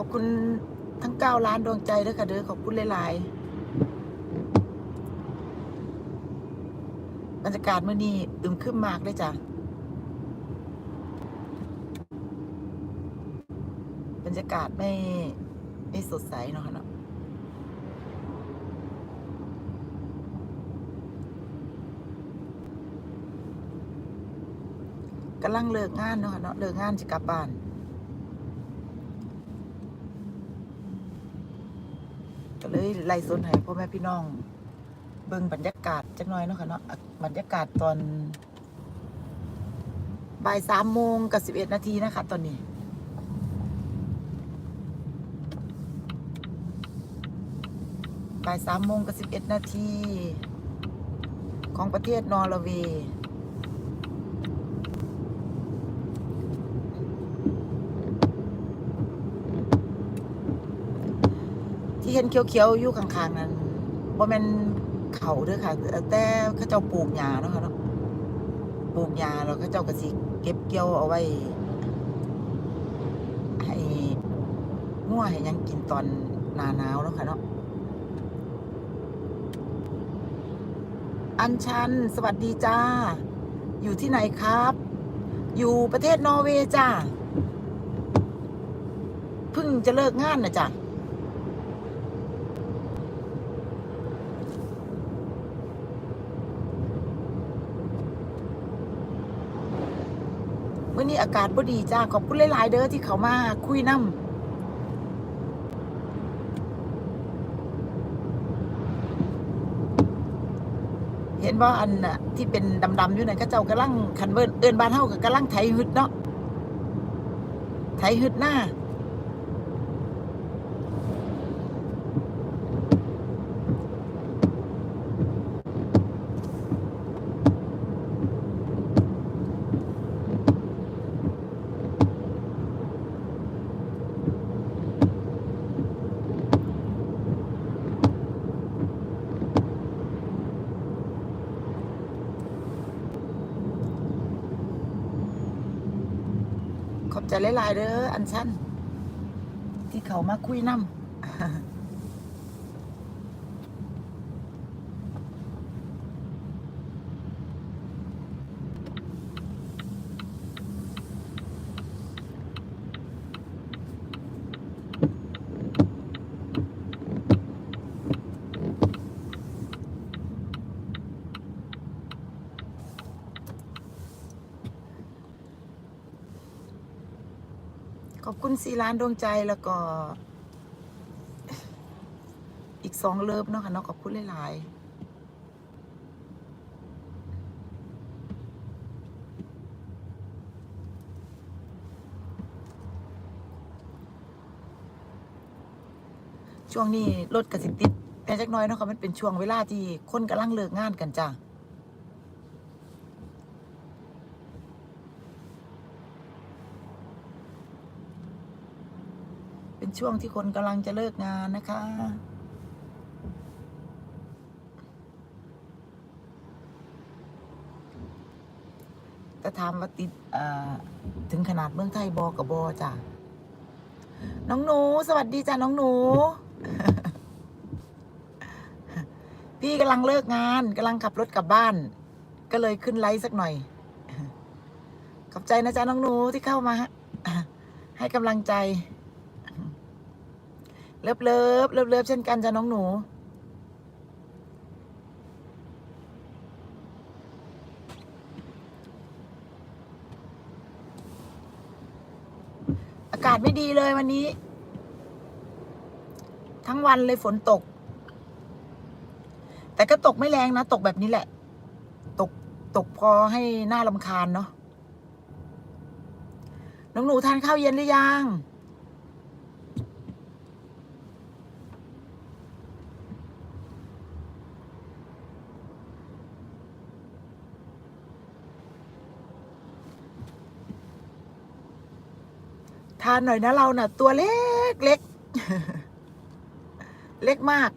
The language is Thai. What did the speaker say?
อบคุณทั้งเก้าล้านดวงใจด้วยค่ะเด้อขอบคุณหลายๆบรรยากาศเมื่อนี้อึมครึมมากเลยจ้ะบรรยากาศไม่ไม่สดใสเนาะคะเนาะกำลังเลิกงานเนาะคะเนาะเลิกงานจะกลับบ้าน ก็ เลยไล่สนให้พ่อแม่พี่น้อง เบิ่งบรรยากาศจักหน่อยเนาะค่ะเนาะอะบรรยากาศตอนบ่ายสามโมงกับสิบเอ็ดนาทีนะคะ ตอนนี้ บ่ายสามโมงกับสิบเอ็ดนาที ของประเทศนอร์เวย์ ที่เห็นเขียวๆอยู่ข้างๆนั้นบ่แม่นเขาด้อค่ะ แต่เขาเจ้าปลูกหญ้าเนาะค่ะเนาะปลูกหญ้าแล้วเขาเจ้าก็สิเก็บเกี่ยวเอาไว้ให้งัวให้ยังกินตอนหน้าหนาวเนาะค่ะเนาะอัญชัน สวัสดีจ้า อยู่ที่ไหนครับ อยู่ประเทศนอร์เวย์จ้า เพิ่งจะเลิกงานนะจ้ะเมื่อนี้อากาศบ่ดีจ้าขอบคุณหลายๆเด้อที่เขามาคุยน้ำเห็นว่าอันน่ะที่เป็นดำๆอยู่นั่นก็เจ้ากระลังคันเบินเอินบ้านเฮากับกระลังไถหึดเนาะไถหึดหน้า ใจหลายๆเด้ออันชั้นที่เขามาคุยน้ำ ขอบคุณสี่ล้านดวงใจแล้วก็ อีกสองเลิฟเนาะค่ะเนาะขอบคุณหลายๆช่วงนี้รถกระสิติดแต่จักหน้อยเนาะค่ะมันเป็นช่วงเวลาที่คนกำลังเลิกงานกันจ้า เป็นช่วงที่คนกำลังจะเลิกงานนะคะ แต่ถามว่าติดถึงขนาดเมืองไทยบอกับบอจ้ะ น้องหนู สวัสดีจ้ะน้องหนู พี่กำลังเลิกงานกำลังขับรถกลับบ้าน ก็เลยขึ้นไลฟ์สักหน่อย ขอบใจนะจ๊ะน้องหนูที่เข้ามาให้กำลังใจ เลิฟเลิฟเลิฟเลิฟเช่นกันจ้ะน้องหนู อากาศไม่ดีเลยวันนี้ ทั้งวันเลยฝนตก แต่ก็ตกไม่แรงนะ ตกแบบนี้แหละ ตกตกพอให้หน้าลำคาญเนาะน้องหนูทานข้าวเย็นหรือยังานหน่อยนะเราน่ะ ตัวเล็กเล็ก เล็กมาก